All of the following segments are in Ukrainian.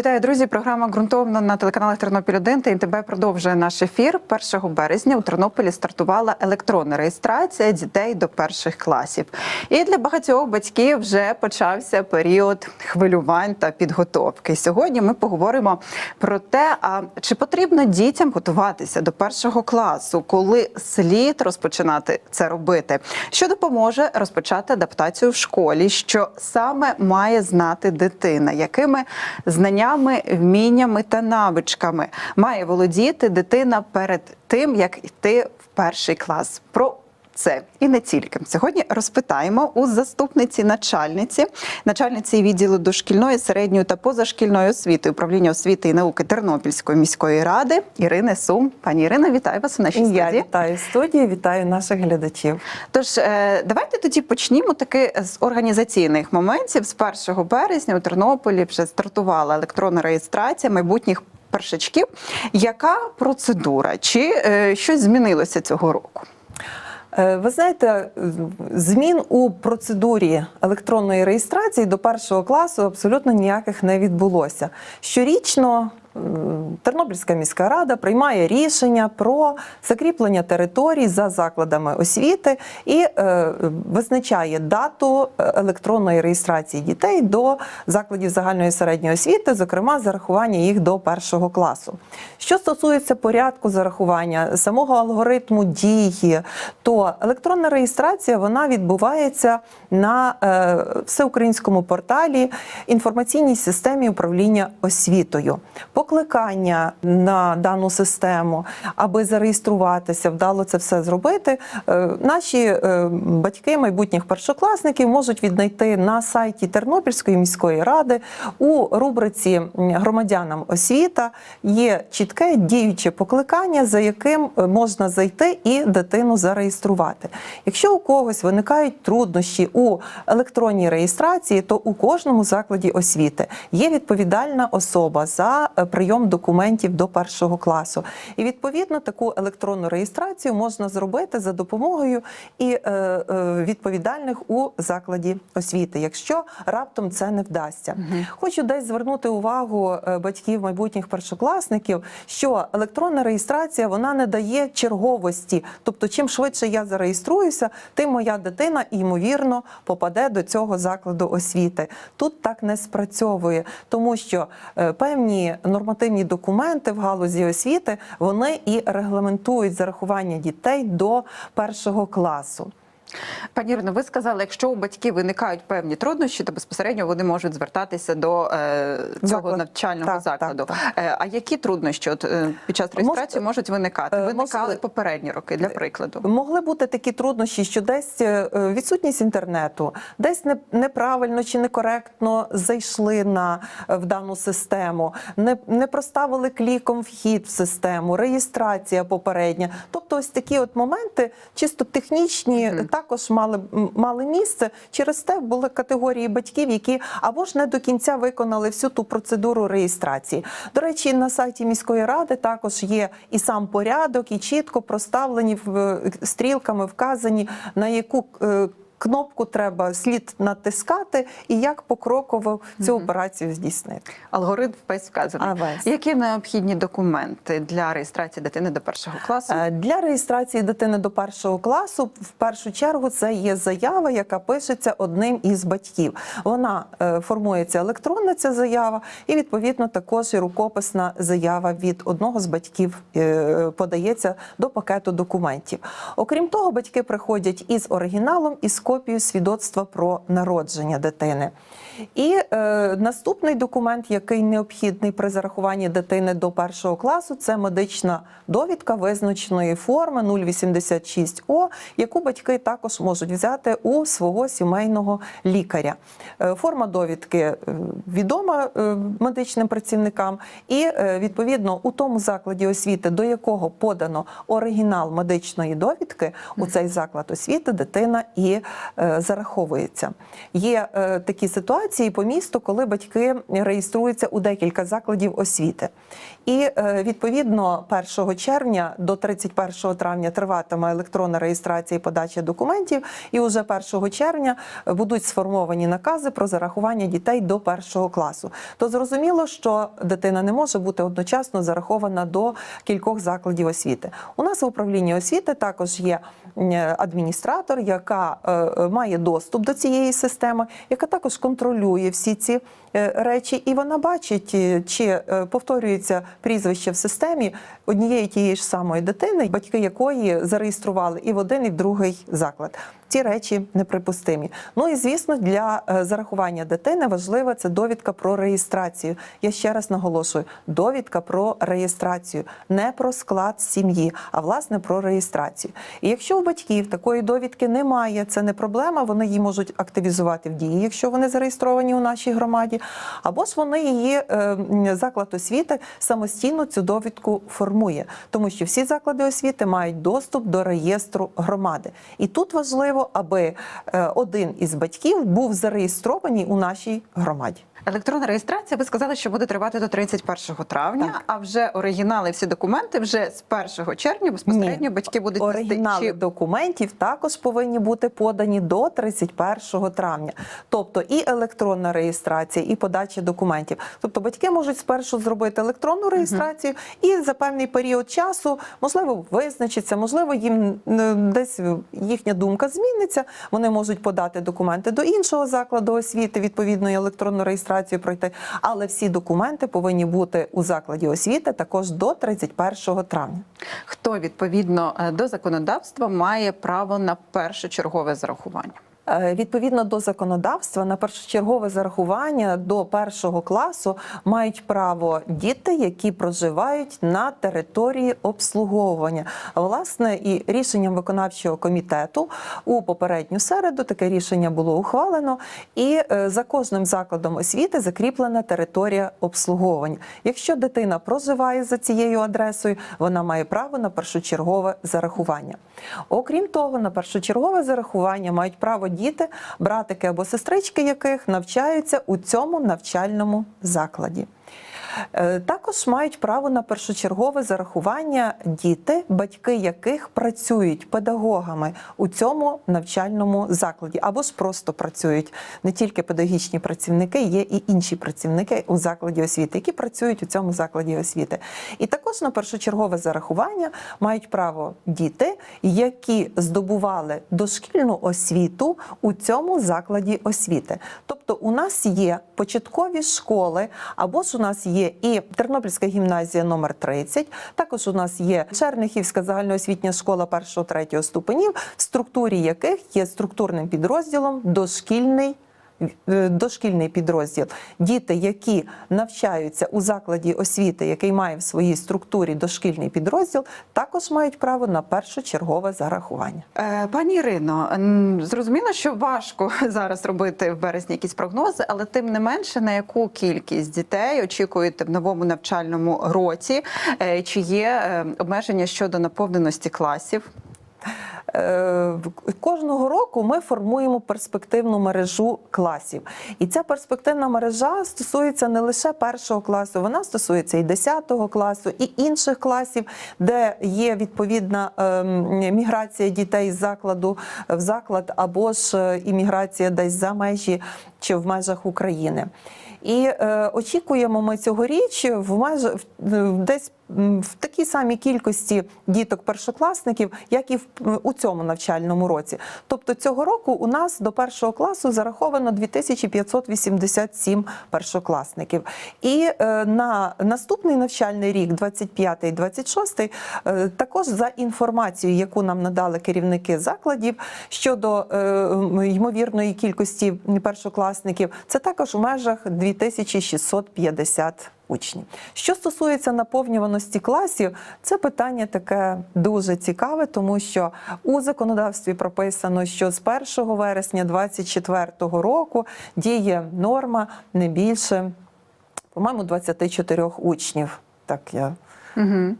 Вітаю, друзі! Програма ґрунтовно на телеканалах Тернопіль 1 та НТБ продовжує наш ефір. 1 березня у Тернополі стартувала електронна реєстрація дітей до перших класів. І для багатьох батьків вже почався період хвилювань та підготовки. Сьогодні ми поговоримо про те, а чи потрібно дітям готуватися до першого класу, коли слід розпочинати це робити, що допоможе розпочати адаптацію в школі, що саме має знати дитина, якими знаннями, вміннями та навичками має володіти дитина перед тим, як йти в перший клас. Про це і не тільки сьогодні розпитаємо у заступниці начальниці, начальниці відділу дошкільної, середньої та позашкільної освіти управління освіти і науки Тернопільської міської ради Ірини Сум. Пані Ірина, вітаю вас у нашій Я студії. вітаю студії, вітаю наших глядачів. Тож е, давайте тоді почнімо таки з організаційних моментів. З 1 березня у Тернополі вже стартувала електронна реєстрація майбутніх першачків. Яка процедура? Чи е, щось змінилося цього року? Е, Ви знаєте, змін у процедурі електронної реєстрації до першого класу абсолютно ніяких не відбулося. Щорічно Тернопільська міська рада приймає рішення про закріплення територій за закладами освіти і е, визначає дату е, електронної реєстрації дітей до закладів загальної середньої освіти, зокрема зарахування їх до першого класу. Що стосується порядку зарахування, самого алгоритму дії, то електронна реєстрація вона відбувається на е, всеукраїнському порталі інформаційній системі управління освітою. Покликання на дану систему, аби зареєструватися, вдало це все зробити. е, Наші е, батьки майбутніх першокласників можуть віднайти на сайті Тернопільської міської ради у рубриці громадянам освіта є чітке діюче покликання, за яким е, можна зайти і дитину зареєструвати. Якщо у когось виникають труднощі у електронній реєстрації, то у кожному закладі освіти є відповідальна особа за прийом документів до першого класу. І відповідно таку електронну реєстрацію можна зробити за допомогою і е, е, відповідальних у закладі освіти, якщо раптом це не вдасться. Хочу десь звернути увагу е, батьків майбутніх першокласників, що електронна реєстрація вона не дає черговості. Тобто, чим швидше я зареєструюся, тим моя дитина ймовірно попаде до цього закладу освіти. Тут так не спрацьовує, тому що певні нормативні документи в галузі освіти вони і регламентують зарахування дітей до першого класу. Пані Ірино, ви сказали, якщо у батьків виникають певні труднощі, то безпосередньо вони можуть звертатися до е, цього Заклад. навчального Так, закладу. так, Е, а які труднощі от, е, під час реєстрації Мож- можуть виникати? е, Виникали може- попередні роки для прикладу. Могли бути такі труднощі, що десь відсутність інтернету, десь не- неправильно чи некоректно зайшли на в дану систему, не, не проставили кліком вхід в систему, реєстрація попередня. Тобто, ось такі от моменти, чисто технічні, також мали мали місце. Через те були категорії батьків, які або ж не до кінця виконали всю ту процедуру реєстрації. До речі, на сайті міської ради також є і сам порядок, і чітко проставлені в стрілками, вказані на яку. Кнопку треба слід натискати, і як покроково цю операцію здійснити. Алгоритм весь вказаний. Весь. Які необхідні документи для реєстрації дитини до першого класу? Е, Для реєстрації дитини до першого класу в першу чергу це є заява, яка пишеться одним із батьків. Вона е, формується електронна ця заява, і відповідно також і рукописна заява від одного з батьків е, подається до пакету документів. Окрім того, батьки приходять із оригіналом і з копією свідоцтва про народження дитини. І е, наступний документ, який необхідний при зарахуванні дитини до першого класу, це медична довідка визначеної форми 086О, яку батьки також можуть взяти у свого сімейного лікаря. Е, форма довідки е, відома е, медичним працівникам, і відповідно у тому закладі освіти, до якого подано оригінал медичної довідки, у цей заклад освіти дитина і зараховується. Є е, такі ситуації по місту, коли батьки реєструються у декілька закладів освіти. І е, відповідно 1 червня до 31 травня триватиме електронна реєстрація і подача документів. І уже 1 червня будуть сформовані накази про зарахування дітей до першого класу. То зрозуміло, що дитина не може бути одночасно зарахована до кількох закладів освіти. У нас в управлінні освіти також є адміністратор, яка е, е, має доступ до цієї системи, яка також контролює всі ці е, речі, і вона бачить, е, чи е, повторюється прізвище в системі однієї тієї ж самої дитини, батьки якої зареєстрували і в один, і в другий заклад. Ці речі неприпустимі. Ну і звісно, для е, зарахування дитини важлива це довідка про реєстрацію. Я ще раз наголошую: довідка про реєстрацію, не про склад сім'ї, а власне про реєстрацію. І якщо у батьків такої довідки немає, це не проблема. Вони її можуть активізувати в дії, якщо вони зареєстровані у нашій громаді, або ж вони її е, заклад освіти самостійно цю довідку формує, тому що всі заклади освіти мають доступ до реєстру громади. І тут важливо, аби е, один із батьків був зареєстрований у нашій громаді. Електронна реєстрація, ви сказали, що буде тривати до 31 травня, Так. а вже оригінали, всі документи вже з 1 червня безпосередньо Ні. батьки будуть. Оригінали Чи документів також повинні бути подані до 31 травня. Тобто і електронна реєстрація, і подача документів. Тобто батьки можуть спершу зробити електронну реєстрацію, і за певний період часу, можливо, визначиться, можливо, їм е, десь їхня думка зміниться. Вони можуть подати документи до іншого закладу освіти, відповідно, і електронну реєстрацію пройти. Але всі документи повинні бути у закладі освіти також до 31 травня. хто відповідно е, до законодавства має право на першочергове зарахування? Е, Відповідно до законодавства на першочергове зарахування до першого класу мають право діти, які проживають на території обслуговування. Власне, і рішенням виконавчого комітету у попередню середу таке рішення було ухвалено, і е, за кожним закладом освіти закріплена територія обслуговування. Якщо дитина проживає за цією адресою, вона має право на першочергове зарахування. Окрім того, на першочергове зарахування мають право діти, братики або сестрички яких навчаються у цьому навчальному закладі. Е, Також мають право на першочергове зарахування діти, батьки яких працюють педагогами у цьому навчальному закладі, або ж просто працюють не тільки педагогічні працівники, є і інші працівники у закладі освіти, які працюють у цьому закладі освіти. І також на першочергове зарахування мають право діти, які здобували дошкільну освіту у цьому закладі освіти. Тобто, у нас є початкові школи, або ж у нас є і Тернопільська гімназія номер 30, також у нас є Чернихівська загальноосвітня школа 1-3 ступенів, в структурі яких є структурним підрозділом дошкільний. Е, Дошкільний підрозділ. Діти, які навчаються у закладі освіти, який має в своїй структурі дошкільний підрозділ, також мають право на першочергове зарахування. Е, Пані Ірино, зрозуміло, що важко зараз робити в березні якісь прогнози, але тим не менше, на яку кількість дітей очікуєте в новому навчальному році? Е, Чи є обмеження щодо наповненості класів? Е, Кожного року ми формуємо перспективну мережу класів, і ця перспективна мережа стосується не лише першого класу, вона стосується і 10 класу, і інших класів, де є відповідна ем, міграція дітей з закладу в заклад, або ж е, імміграція десь за межі чи в межах України. І е, очікуємо ми цьогоріч в межах в- десь в такій самій кількості діток першокласників, як і в у цьому навчальному році. Тобто цього року у нас до першого класу зараховано 2587 першокласників. І е, на наступний навчальний рік, 25-26, е, також за інформацією, яку нам надали керівники закладів щодо е, ймовірної кількості першокласників, це також у межах 2650 учнів. Що стосується наповнюваності класів, це питання таке дуже цікаве, тому що у законодавстві прописано, що з 1 вересня 2024 року діє норма не більше, по-моєму, 24 учнів. Так я Угу.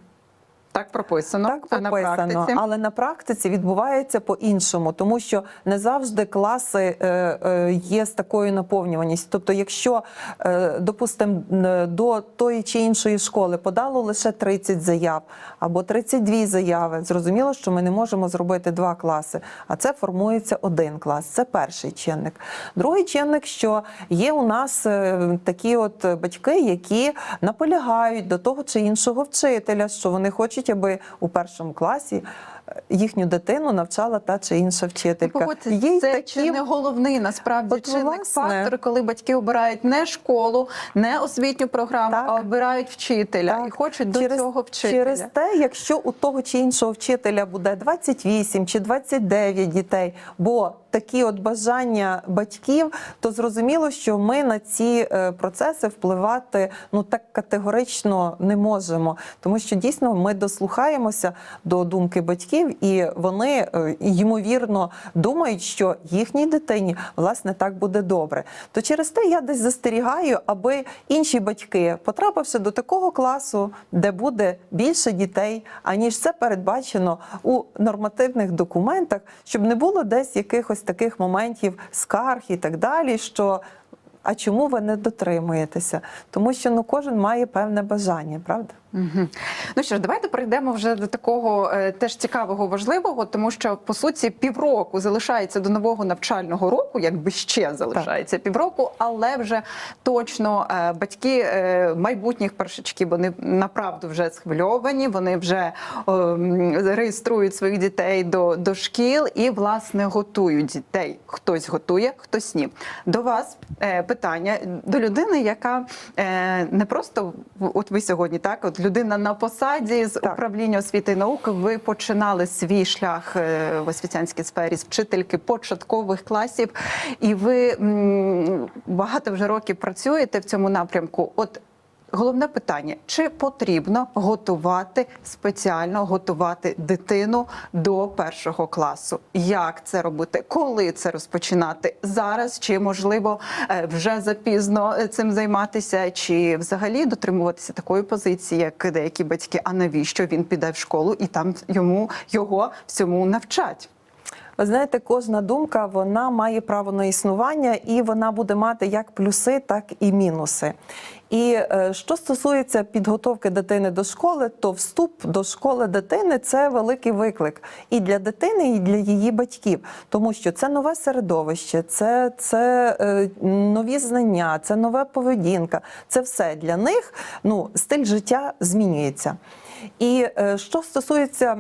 Так прописано. Так а на прописано, практиці? але на практиці відбувається по-іншому, тому що не завжди класи е, е, є з такою наповнюваністю. Тобто, якщо, е, допустимо, до тої чи іншої школи подало лише 30 заяв або 32 заяви, зрозуміло, що ми не можемо зробити два класи, а це формується один клас. Це перший чинник. Другий чинник, що є у нас такі от батьки, які наполягають до того чи іншого вчителя, що вони хочуть, аби у першому класі їхню дитину навчала та чи інша вчителька. Погодьтесь, Є це такі- чи не головний насправді От, чинник власне. фактор, коли батьки обирають не школу, не освітню програму, Так. а обирають вчителя Так. і хочуть до цього вчителя. Через те, якщо у того чи іншого вчителя буде 28 чи 29 дітей, бо такі от бажання батьків, то зрозуміло, що ми на ці е, процеси впливати ну так категорично не можемо, тому що дійсно ми дослухаємося до думки батьків, і вони е, ймовірно думають, що їхній дитині власне так буде добре. То через те я десь застерігаю, аби інші батьки, потрапивши до такого класу, де буде більше дітей, аніж це передбачено у нормативних документах, щоб не було десь якихось таких моментів скарг і так далі, що. А чому ви не дотримуєтеся? Тому що ну кожен має певне бажання, правда? Угу. Ну що ж, давайте перейдемо вже до такого е, теж цікавого, важливого, тому що по суті півроку залишається до нового навчального року, якби ще залишається півроку, але вже точно е, батьки е, майбутніх першачків вони направду вже схвильовані, вони вже е, реєструють своїх дітей до, до шкіл і власне готують дітей. Хтось готує, хтось ні. До вас е, питання до людини, яка е, не просто от ви сьогодні, так от людина на посаді з Так. управління освіти і науки. Ви починали свій шлях е, в освітянській сфері з вчительки початкових класів, і ви багато вже років працюєте в цьому напрямку. От Головне питання: чи потрібно готувати спеціально готувати дитину до першого класу? Як це робити? Коли це розпочинати? Зараз чи можливо е, вже запізно е, цим займатися, чи взагалі дотримуватися такої позиції, як деякі батьки? А навіщо він піде в школу і там йому його всьому навчать? Ви знаєте, кожна думка вона має право на існування, і вона буде мати як плюси, так і мінуси. І е, що стосується підготовки дитини до школи, то вступ до школи дитини це великий виклик і для дитини, і для її батьків, тому що це нове середовище, це, це е, нові знання, це нова поведінка. Це все для них. Ну, стиль життя змінюється. І е, що стосується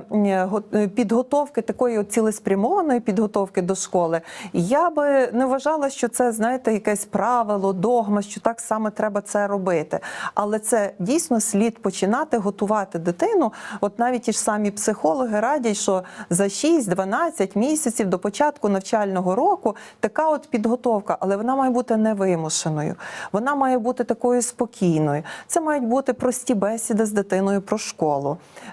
е, підготовки такої цілеспрямованої підготовки до школи, я би не вважала, що це знаєте якесь правило, догма, що так саме треба це робити. Але це дійсно слід починати готувати дитину. От навіть ті ж самі психологи радять, що за 6-12 місяців до початку навчального року така от підготовка, але вона має бути невимушеною. Вона має бути такою спокійною. Це мають бути прості бесіди з дитиною про школу.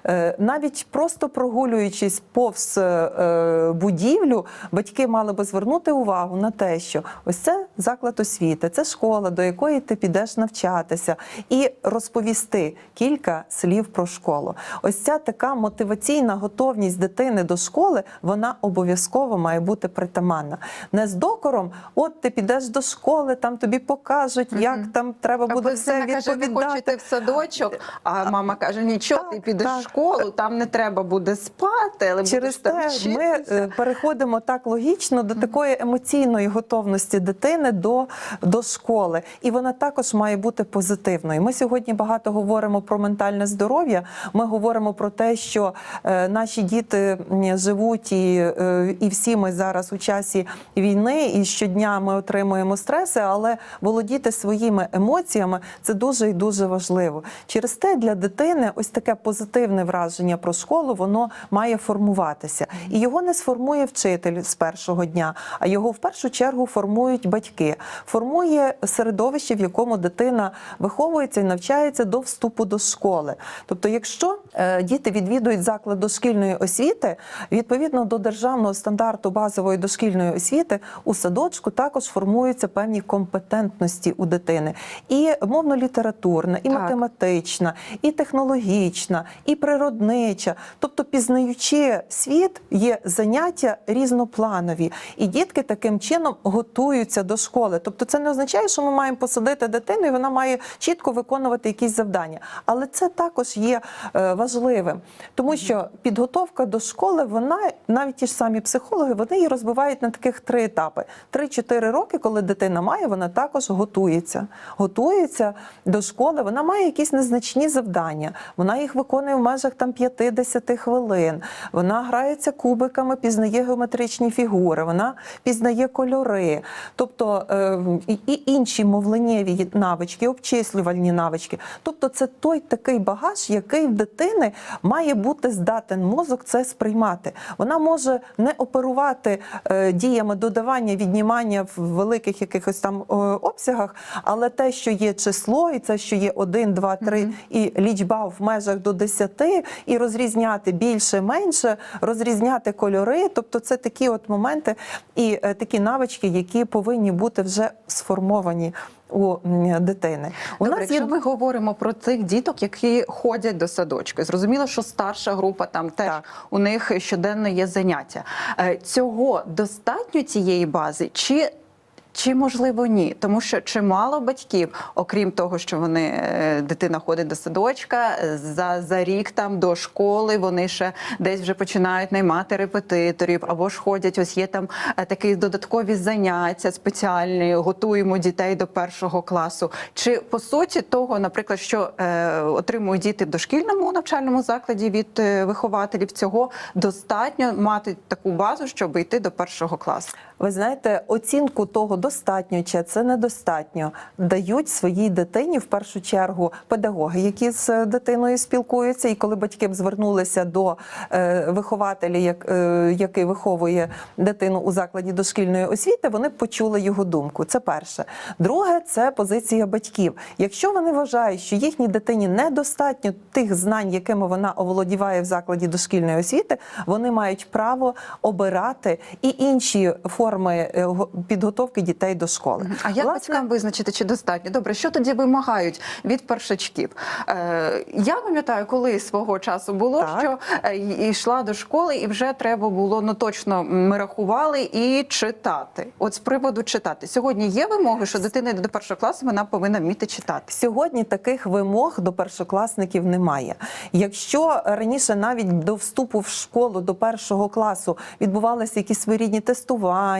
Е, Навіть просто прогулюючись повз е, будівлю, батьки мали би звернути увагу на те, що ось це заклад освіти, це школа, до якої ти підеш навчатися, і розповісти кілька слів про школу. Ось ця така мотиваційна готовність дитини до школи, вона обов'язково має бути притаманна. Не з докором, от ти підеш до школи, там тобі покажуть, як там треба буде Або все дитина каже, ви хочете в садочок, а мама каже, нічого, ти підеш так. в школу, там не треба буде спати, але Через те ми е, переходимо так логічно до такої емоційної готовності дитини до, до школи, і вона також має бути позитивною. Ми сьогодні багато говоримо про ментальне здоров'я. Ми говоримо про те, що е, наші діти живуть, і, е, і всі ми зараз у часі війни, і щодня ми отримуємо стреси, але володіти своїми емоціями це дуже і дуже важливо. Через те для дитини ось таке позитивне враження про школу воно має формуватися, і його не сформує вчитель з першого дня, а його в першу чергу формують батьки. Формує середовище, в якому дитина виховується і навчається до вступу до школи. Тобто, якщо е, діти відвідують заклад дошкільної освіти, відповідно до державного стандарту базової дошкільної освіти, у садочку також формуються певні компетентності у дитини. І мовно-літературна, і Так. математична, і технологічна, і природнича. Тобто, пізнаючи світ, є заняття різнопланові, і дітки таким чином готуються до школи. Тобто, це не означає, що ми маємо посадити дитину, і вона має чітко виконувати якісь завдання. Але це також є е, важливим, тому що підготовка до школи, вона навіть ті ж самі психологи, вони її розбивають на таких три етапи: 3-4 роки, коли дитина має, вона також готується. Готується до школи, вона має якісь незначні завдання. Вона їх виконує в межах там 50 хвилин. Вона грається кубиками, пізнає геометричні фігури, вона пізнає кольори, тобто е, і, і інші мовленнєві навички, обчислювальні навички. Тобто, це той такий багаж, який в дитини має бути здатен мозок це сприймати. Вона може не оперувати е, діями додавання, віднімання в великих якихось там е, обсягах, але те, що є число, і це, що є 1, 2, 3, і лічба в межах до 10, і розрізняти більше, менше, розрізняти кольори. Тобто, це такі от моменти і е, такі навички, які повинні бути вже сформовані у дитини. У Добре, нас є якщо ми говоримо про тих діток, які ходять до садочку, зрозуміло, що старша група там теж Так. у них щоденно є заняття. Е, Цього достатньо цієї бази чи? Чи можливо ні, тому що чимало батьків, окрім того, що вони е, дитина ходить до садочка, е, за, за рік там до школи вони ще десь вже починають наймати репетиторів, або ж ходять. Ось є там е, такі додаткові заняття спеціальні, готуємо дітей до першого класу. Чи по суті того, наприклад, що е, отримують діти в дошкільному навчальному закладі від вихователів, цього достатньо мати таку базу, щоб йти до першого класу? Ви знаєте, оцінку того, достатньо чи це недостатньо, дають своїй дитині в першу чергу педагоги, які з дитиною спілкуються. І коли батьки звернулися до е, вихователя, е, який виховує дитину у закладі дошкільної освіти, вони почули його думку. Це перше. Друге, це позиція батьків. Якщо вони вважають, що їхній дитині недостатньо тих знань, якими вона оволодіває в закладі дошкільної освіти, вони мають право обирати і інші форми е, го- підготовки дітей до школи. А як батькам визначити, чи достатньо? Добре, що тоді вимагають від першачків? Е, я пам'ятаю, коли свого часу було, Так. що е, йшла до школи, і вже треба було ну точно ми рахували і читати. От з приводу читати. Сьогодні є вимоги, що дитина йде до першого класу, вона повинна вміти читати. Сьогодні таких вимог до першокласників немає. Якщо раніше навіть до вступу в школу до першого класу відбувалися якісь своєрідні тестування,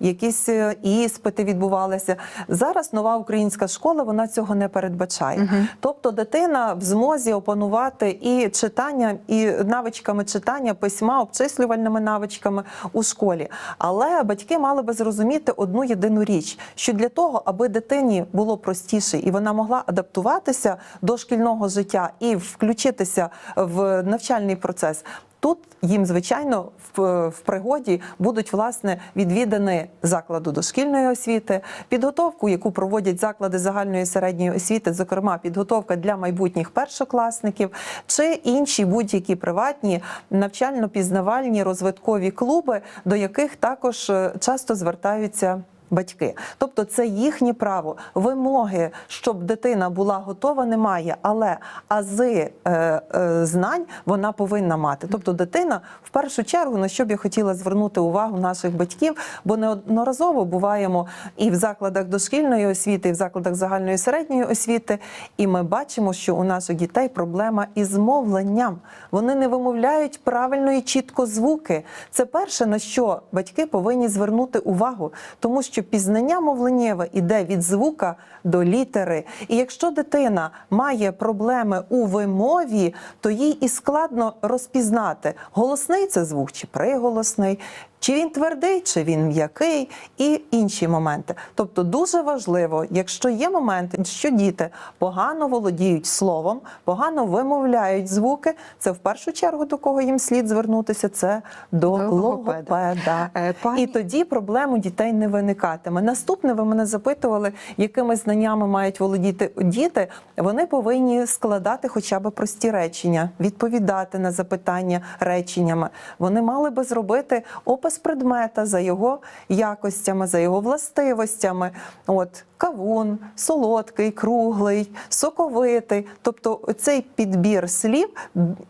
якісь е, іспити відбувалися. Зараз нова українська школа вона цього не передбачає. Тобто дитина в змозі опанувати і читання, і навичками читання, письма, обчислювальними навичками у школі. Але батьки мали би зрозуміти одну єдину річ: що для того, аби дитині було простіше і вона могла адаптуватися до шкільного життя і включитися в навчальний процес. Тут їм, звичайно, в, в пригоді будуть власне відвідини закладу дошкільної освіти, підготовку, яку проводять заклади загальної середньої освіти, зокрема підготовка для майбутніх першокласників, чи інші будь-які приватні навчально-пізнавальні розвиткові клуби, до яких також е, часто звертаються. Батьки, тобто це їхнє право. Вимоги, щоб дитина була готова, немає, але ази е, е, знань вона повинна мати. Тобто, дитина в першу чергу на що б я хотіла звернути увагу наших батьків, бо неодноразово буваємо і в закладах дошкільної освіти, і в закладах загальної середньої освіти, і ми бачимо, що у наших дітей проблема із мовленням. Вони не вимовляють правильно і чітко звуки. Це перше на що батьки повинні звернути увагу, тому що пізнання мовленнєве іде від звука до літери. І якщо дитина має проблеми у вимові, то їй і складно розпізнати, голосний це звук чи приголосний, Чи він твердий, чи він м'який, і інші моменти. Тобто дуже важливо, якщо є моменти, що діти погано володіють словом, погано вимовляють звуки, це в першу чергу до кого їм слід звернутися, це до логопеда. логопеда. Е, пані- І тоді проблем у дітей не виникатиме. Наступне, ви мене запитували, якими знаннями мають володіти діти. Вони повинні складати хоча б прості речення, відповідати на запитання реченнями. Вони мали би зробити опис предмета за його якостями, за його властивостями. От кавун, солодкий, круглий, соковитий. Тобто цей підбір слів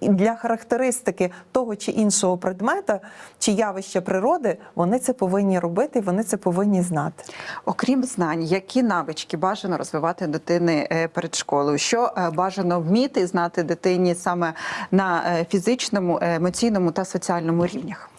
для характеристики того чи іншого предмета чи явища природи, вони це повинні робити, вони це повинні знати. Окрім знань, які навички бажано розвивати дитини е, перед школою? Що е, бажано вміти знати дитині саме на е, фізичному, емоційному та соціальному рівнях?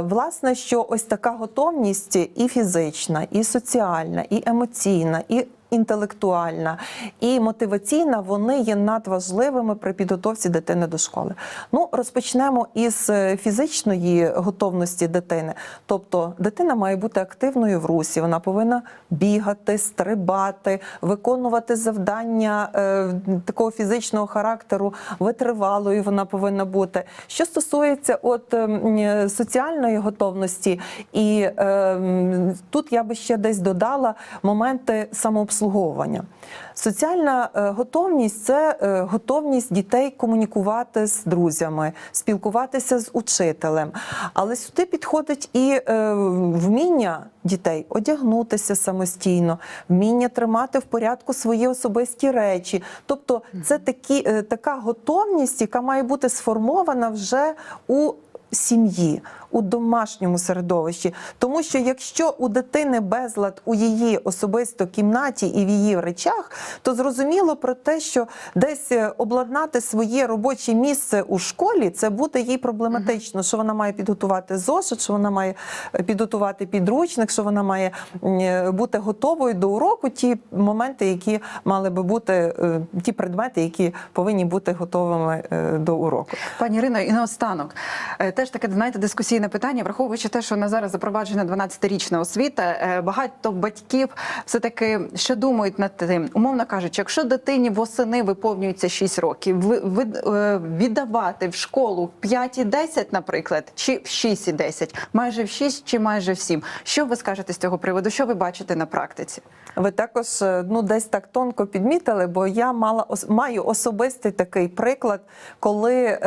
Власне, що ось така готовність і фізична, і соціальна, і емоційна, і інтелектуальна і мотиваційна, вони є надважливими при підготовці дитини до школи. Ну, розпочнемо із е, фізичної готовності дитини. Тобто, дитина має бути активною в русі, вона повинна бігати, стрибати, виконувати завдання е, такого фізичного характеру, витривалою вона повинна бути. Що стосується от ем, е, соціальної готовності, і е, тут я би ще десь додала моменти самообслуговування. Соціальна е, готовність це е, готовність дітей комунікувати з друзями, спілкуватися з учителем. Але сюди підходить і е, вміння дітей одягнутися самостійно, вміння тримати в порядку свої особисті речі. Тобто, це такі, така готовність, яка має бути сформована вже у сім'ї, у домашньому середовищі. Тому що якщо у дитини безлад у її особисто кімнаті і в її речах, то зрозуміло про те, що десь е, обладнати своє робоче місце у школі, це буде їй проблематично, що вона має підготувати зошит, що вона має е, підготувати підручник, що вона має е, бути готовою до уроку, ті моменти, які мали би бути, ті предмети, які повинні бути готовими до уроку. Пані Ірино, і наостанок теж таке знаєте дискусійне питання, враховуючи те, що на зараз запроваджена 12-річна освіта. е, Багато батьків все таки ще думають над тим, умовно кажучи, якщо дитині восени виповнюється 6 років, е, віддавати в школу в 5 і 10, наприклад, чи в 6 і 10, майже в 6 чи майже в 7. Що ви скажете з цього приводу? Що ви бачите на практиці? Ви також е, ну десь так тонко підмітили, бо я мала маю особистий такий приклад, коли е,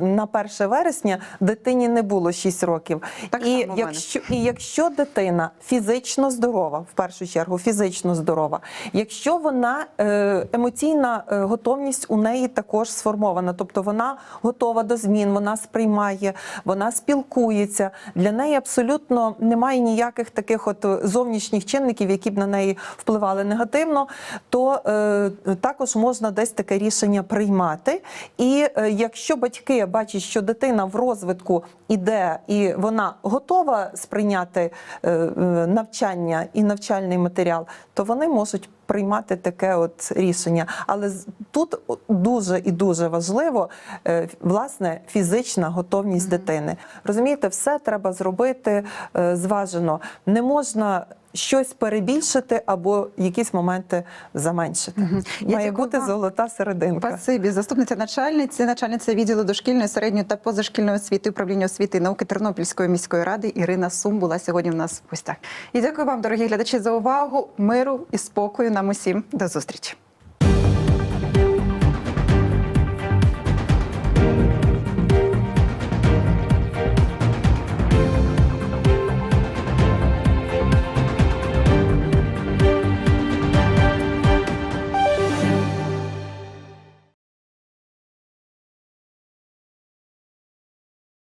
на 1 вересня дитині не було 6 років. Так і якщо і якщо дитина фізично здорова, в першу чергу фізично здорова, якщо вона е, емоційна е, готовність у неї також сформована, тобто вона готова до змін, вона сприймає, вона спілкується. Для неї абсолютно немає ніяких таких от е, зовнішніх чинників, які б на неї впливали негативно, то е, також можна десь таке рішення приймати. І е, якщо батьки бачать, що дитина в розвитку іде і вона готова сприйняти е, навчання і навчальний матеріал, то вони можуть приймати таке от рішення. Але тут дуже і дуже важливо власне фізична готовність дитини. Розумієте, все треба зробити зважено. Не можна. Щось перебільшити або якісь моменти заменшити. Угу. Має бути вам. золота серединка. Спасибі, заступниця начальниці, начальниця відділу дошкільної, середньої та позашкільної освіти управління освіти і науки Тернопільської міської ради Ірина Сум була сьогодні в нас в гостях. І дякую вам, дорогі глядачі, за увагу, миру і спокою нам усім. До зустрічі.